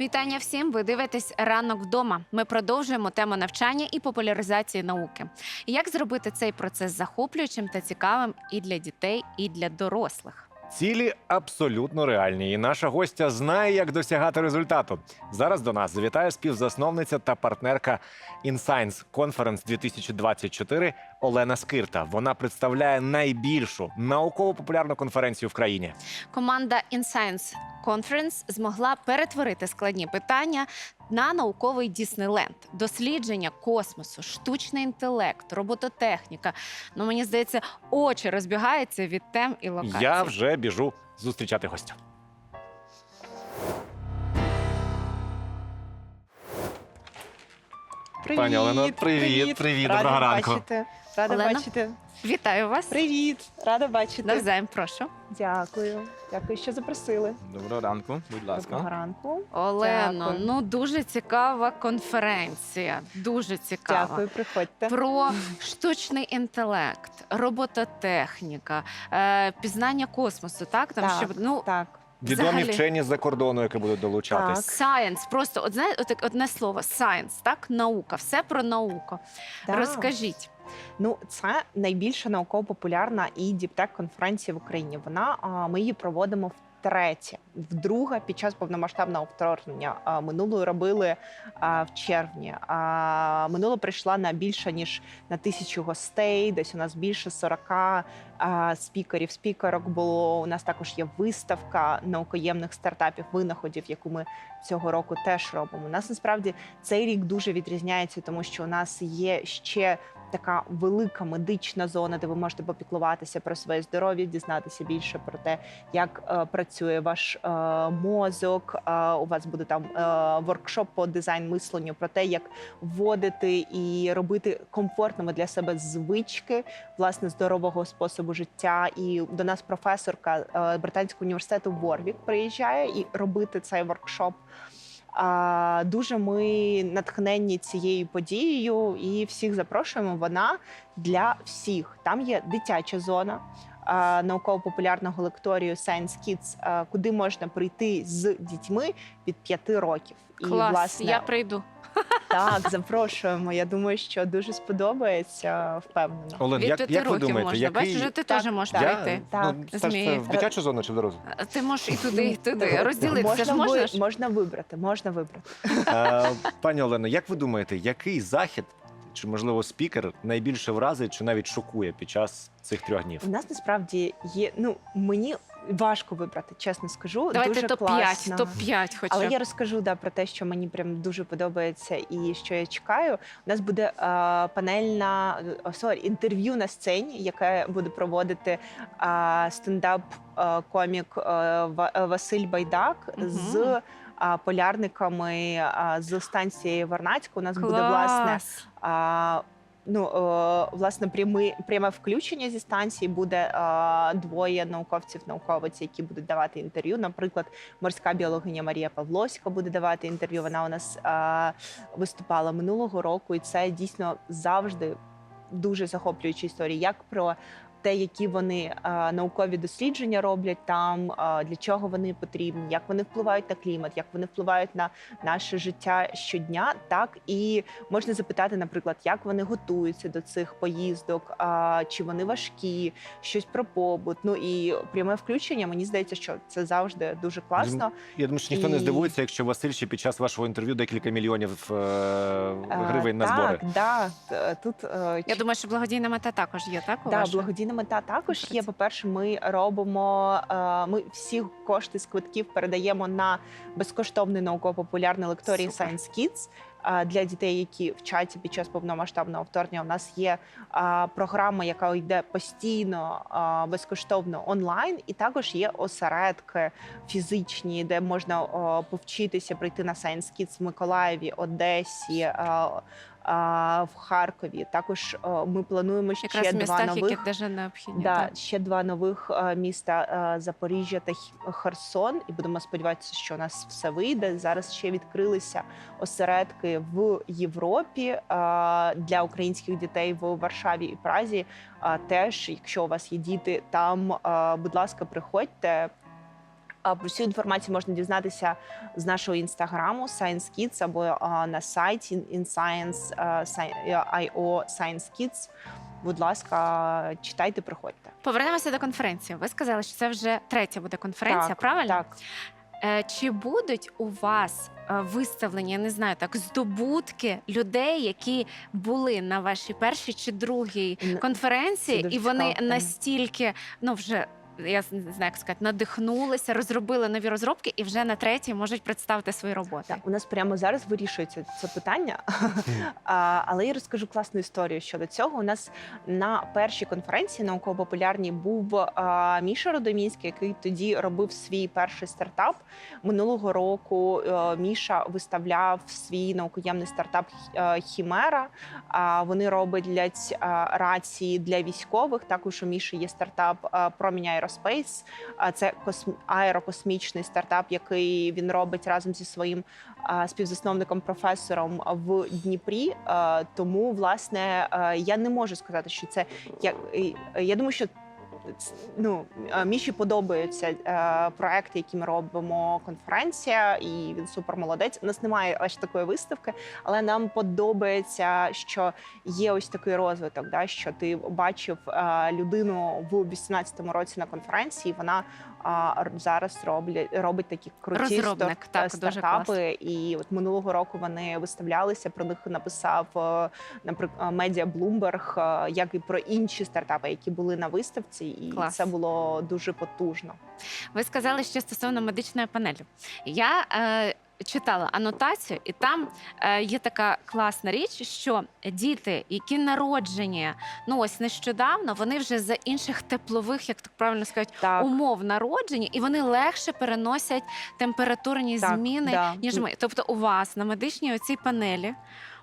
Вітання всім! Ви дивитесь ранок вдома. Ми продовжуємо тему навчання і популяризації науки. Як зробити цей процес захоплюючим та цікавим і для дітей, і для дорослих? Цілі абсолютно реальні, і наша гостя знає, як досягати результату. Зараз до нас завітає співзасновниця та партнерка InScience Conference 2024 Олена Скирта. Вона представляє найбільшу науково-популярну конференцію в країні. Команда InScience Conference змогла перетворити складні питання на науковий Діснейленд, дослідження космосу, штучний інтелект, робототехніка. Ну мені здається, очі розбігаються від тем і локацій. Я вже біжу зустрічати гостя. Привіт, Пані Олено, привіт, привіт, Рада доброго ранку. Бачити. Рада Олена? бачити. вітаю вас. Привіт, рада бачити. Навзаєм, прошу. Дякую. Дякую, що запросили. Доброго ранку, будь Доброго ласка. ранку. Олено, Дякую. ну дуже цікава конференція. Дуже цікава. Дякую, приходьте. Про штучний інтелект, робототехніка, е, пізнання космосу, так там Так. щоб ну Так. Відомі Взагалі. вчені з-за кордону, які будуть долучатись. science, просто от знаєте, от, одне слово science, так наука, все про науку. Да. Розкажіть. Ну, це найбільша науково-популярна і діптек конференція в Україні. Вона ми її проводимо втретє, вдруге під час повномасштабного вторгнення. А, Минулу робили в червні. А минуло прийшла на більше ніж на тисячу гостей. Десь у нас більше 40 а, спікерів, спікерок було. У нас також є виставка наукоємних стартапів, винаходів, яку ми цього року теж робимо. У нас насправді цей рік дуже відрізняється, тому що у нас є ще така велика медична зона, де ви можете попіклуватися про своє здоров'я, дізнатися більше про те, як е, працює ваш е, мозок. Е, у вас буде там е, воркшоп по дизайн мисленню про те, як вводити і робити комфортними для себе звички власне здорового способу життя. І до нас професорка е, британського університету Ворвік приїжджає і робити цей воркшоп. А, дуже ми натхненні цією подією і всіх запрошуємо. Вона для всіх. Там є дитяча зона. Науково-популярного лекторію Science Kids, куди можна прийти з дітьми від 5 років. Клас, І власне я прийду. Так запрошуємо. Я думаю, що дуже сподобається. Впевнена. Олен, Від як, п'яти як ви років думаєте, можна. Бачиш, вже ти Так, теж можеш я, прийти. Так, ну, це ж змії. в дитячу зону чи в дорозу? Ти можеш і туди, і туди. Розділитися ж ви- можна ж? можна вибрати. Можна вибрати. Е, Пані Олено, як ви думаєте, який захід чи можливо спікер найбільше вразить чи навіть шокує під час цих трьох днів? У нас насправді є. Ну мені важко вибрати, чесно скажу. Давайте дуже топ-5, класно. топ-5 хоча Але я розкажу да, про те, що мені прям дуже подобається і що я чекаю. У нас буде е, панельна о, сорі, інтерв'ю на сцені, яке буде проводити е, стендап комік е, Ва- е, Василь Байдак Мгм. з полярниками з станції Варнацька. У нас буде власне ну, е, власне, прями, пряме включення зі станції буде двоє науковців, науковиць, які будуть давати інтерв'ю. Наприклад, морська біологиня Марія Павловська буде давати інтерв'ю. Вона у нас виступала минулого року, і це дійсно завжди дуже захоплюючі історії, як про. Те, які вони е, наукові дослідження роблять там, е, для чого вони потрібні, як вони впливають на клімат, як вони впливають на наше життя щодня, так і можна запитати, наприклад, як вони готуються до цих поїздок, а, чи вони важкі, щось про побут. Ну і пряме включення. Мені здається, що це завжди дуже класно. Я думаю, що ніхто не здивується, якщо Василь ще під час вашого інтерв'ю декілька мільйонів е, гривень на так, збори. да, т- тут е, Я думаю, що благодійна мета також є, так? у Да, благодійна мета також є. По-перше, ми робимо. е, Ми всі кошти з квитків передаємо на безкоштовний науково-популярний лекторій. Science Kids. е, Для дітей, які вчаться під час повномасштабного вторгнення, у нас є е, програма, яка йде постійно безкоштовно онлайн, і також є осередки фізичні, де можна повчитися прийти на Science Kids в Миколаєві, Одесі, в Харкові. Також е, ми плануємо ще Якраз два містах, нових. дуже необхідні. Да, так. ще два нових е, міста е, Запоріжжя та Херсон, і будемо сподіватися, що у нас все вийде. Зараз ще відкрилися осередки в Європі для українських дітей в Варшаві і Празі. Е, Теж, якщо у вас є діти там, будь ласка, приходьте. Про всю інформацію можна дізнатися з нашого інстаграму Science Kids або на сайті InScience.io Science Kids. Будь ласка, читайте, приходьте. Повернемося до конференції. Ви сказали, що це вже третя буде конференція, Так, правильно? Так. Е, Чи будуть у вас е, виставлені, я не знаю, так здобутки людей, які були на вашій першій чи другій конференції, і вони настільки, ну вже. Я не знаю, як сказати, надихнулися, розробили нові розробки і вже на третій можуть представити свої роботи. Так, у нас прямо зараз вирішується це питання, А, але я розкажу класну історію щодо цього. У нас на першій конференції науково-популярній був а, Міша Родомінський, який тоді робив свій перший стартап. Минулого року е, Міша виставляв свій наукоємний стартап е, Хімера. А вони роблять рації для військових. Також у Міші є стартап Промінь Aerospace. Це аерокосмічний стартап, який він робить разом зі своїм співзасновником професором в Дніпрі. Тому, власне, я не можу сказати, що це я, е, я думаю, що. Ну, е, Міші подобаються е, проекти, які ми робимо. Конференція, і він супер молодець. У нас немає аж такої виставки, але нам подобається, що є ось такий розвиток. Да, що ти бачив е, людину в 18-му році на конференції. Вона а, зараз роблять робить такі круті Розробник, так, е, дуже стартапи. І от минулого року вони виставлялися. Про них написав е, наприклад медіа Bloomberg, е, як і про інші стартапи, які були на виставці, і Клас. це було дуже потужно. Ви сказали, що стосовно медичної панелі. Я е, читала анотацію, і там е, є така класна річ, що діти, які народжені ну ось нещодавно, вони вже за інших теплових, як так правильно сказати, Так, умов народжені, і вони легше переносять температурні Так, зміни, да. ніж ми. Тобто, у вас на медичній оцій панелі.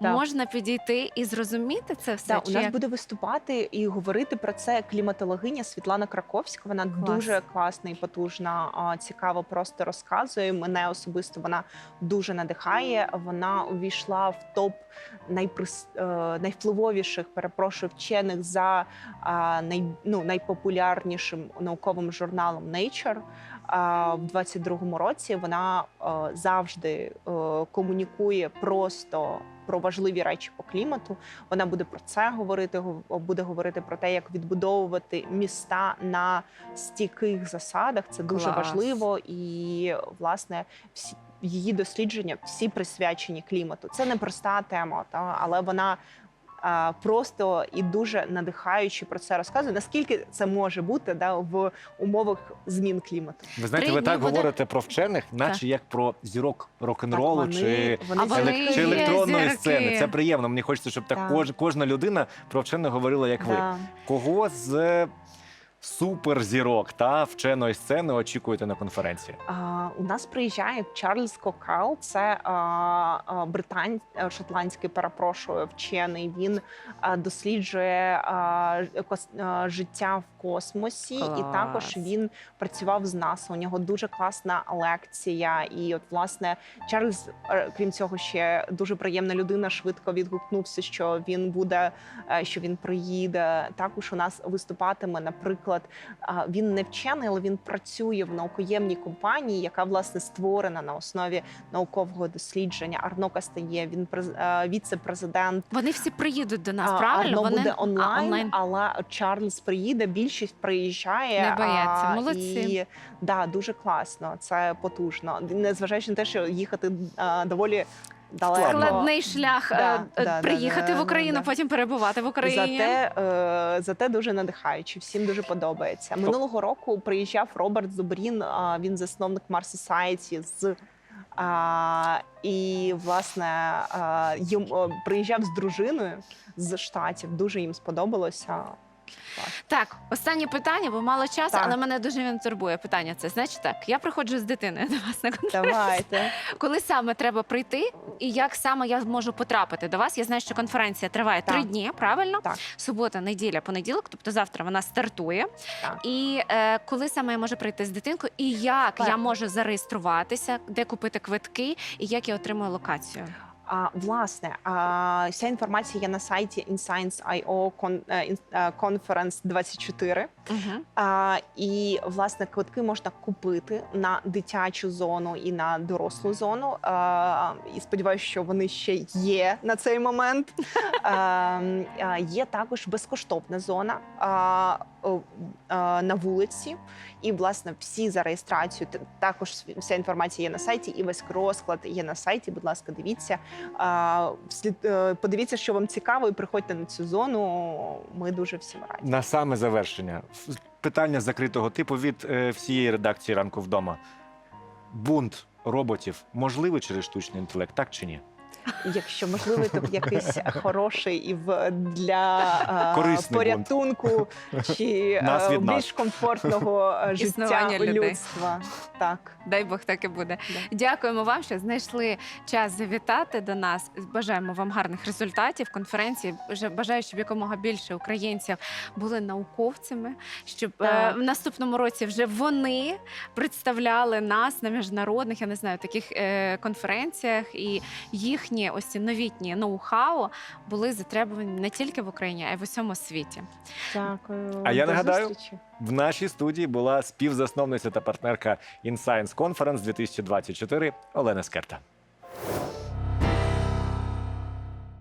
Так. Можна підійти і зрозуміти це все. Да, чи у нас як? буде виступати і говорити про це кліматологиня Світлана Краковська. Вона Клас. дуже класна і потужна, цікаво просто розказує. Мене особисто вона дуже надихає. Вона увійшла в топ найприс... е, найвпливовіших, перепрошую, вчених за най... ну, найпопулярнішим науковим журналом Nature. А, В 22-му році вона е, завжди е, комунікує просто про важливі речі по клімату. Вона буде про це говорити. гов- буде говорити про те, як відбудовувати міста на стійких засадах. Це дуже Клас. важливо, і власне всі її дослідження всі присвячені клімату. Це не проста тема, та але вона. А, Просто і дуже надихаючи про це розказує. Наскільки це може бути да, в умовах змін клімату? Ви знаєте, ви так буде- говорите про вчених, наче як про зірок рок-н-ролу Так, чи, вони, елек- чи електронної зірки. сцени. Це приємно. Мені хочеться, щоб так Так. кожна людина про вчених говорила, як ви. Кого з суперзірок та вченої сцени очікуєте на конференції? А, у нас приїжджає Чарльз Кокал, це а, а, британь, е, шотландський, перепрошую, вчений. Він а, досліджує а, кос- а, життя в космосі, і також він працював з НАСА. У нього дуже класна лекція. І от власне Чарльз, е, крім цього, ще дуже приємна людина. Швидко відгукнувся, що він буде, е, що він приїде. Також у нас виступатиме, наприклад, а, він не вчений, але він працює в наукоємній компанії, яка власне створена на основі наукового дослідження. Арно Кастає, він е, віце-президент. Вони всі приїдуть до нас, правильно? Арно Вони буде А, онлайн, але Чарльз приїде. Більшість приїжджає. Не бояться. Молодці. І да, дуже класно. Це потужно. Незважаючи на те, що їхати а, доволі далеко. складний шлях Да, е, е, да, приїхати да, в Україну, да, да. потім перебувати в Україні. Зате, е, зате дуже надихаюче, всім дуже подобається. Минулого року приїжджав Роберт Зубрін, а, він засновник Mars Society з. А, і власне а, їм о, приїжджав з дружиною з штатів. Дуже їм сподобалося. Так, останнє питання, бо мало часу, Так. але мене дуже він турбує. Питання це значить так. Я приходжу з дитиною до вас на конференцію. Давайте. Коли саме треба прийти, і як саме я можу потрапити до вас? Я знаю, що конференція триває Так. три дні, правильно? Так. Субота, неділя, понеділок, тобто завтра вона стартує. Так. І е, коли саме я можу прийти з дитинкою, і як я можу зареєструватися, де купити квитки, і як я отримую локацію? А, власне, а, вся інформація є на сайті InScience.io е, е, Conference 24. Мгм. А, і власне квитки можна купити на дитячу зону і на дорослу зону. А, і сподіваюся, що вони ще є на цей момент. А, а, є також безкоштовна зона а, а, на вулиці. І власне всі за реєстрацію також вся інформація є на сайті, і весь розклад є на сайті. Будь ласка, дивіться. Е, подивіться, що вам цікаво, і приходьте на цю зону. Ми дуже всім раді. На саме завершення. Питання закритого типу від е, всієї редакції ранку вдома. Бунт роботів можливий через штучний інтелект, так чи ні? Якщо можливо, то якийсь хороший і в для Корисний порятунку чи Нас е, від нас. більш комфортного е, життя Існування людей. людства. Так. Дай Бог так і буде. Да. Дякуємо вам, що знайшли час завітати до нас. Бажаємо вам гарних результатів конференції. Бажа- Бажаю, щоб якомога більше українців були науковцями, щоб е, Так. в наступному році вже вони представляли нас на міжнародних, я не знаю, таких е, конференціях, і їхні ось ці новітні ноу-хау були затребувані не тільки в Україні, а й в усьому світі. Дякую. А я До нагадаю, зустрічі. В нашій студії була співзасновниця та партнерка InScience Conference 2024 Олена Скерта.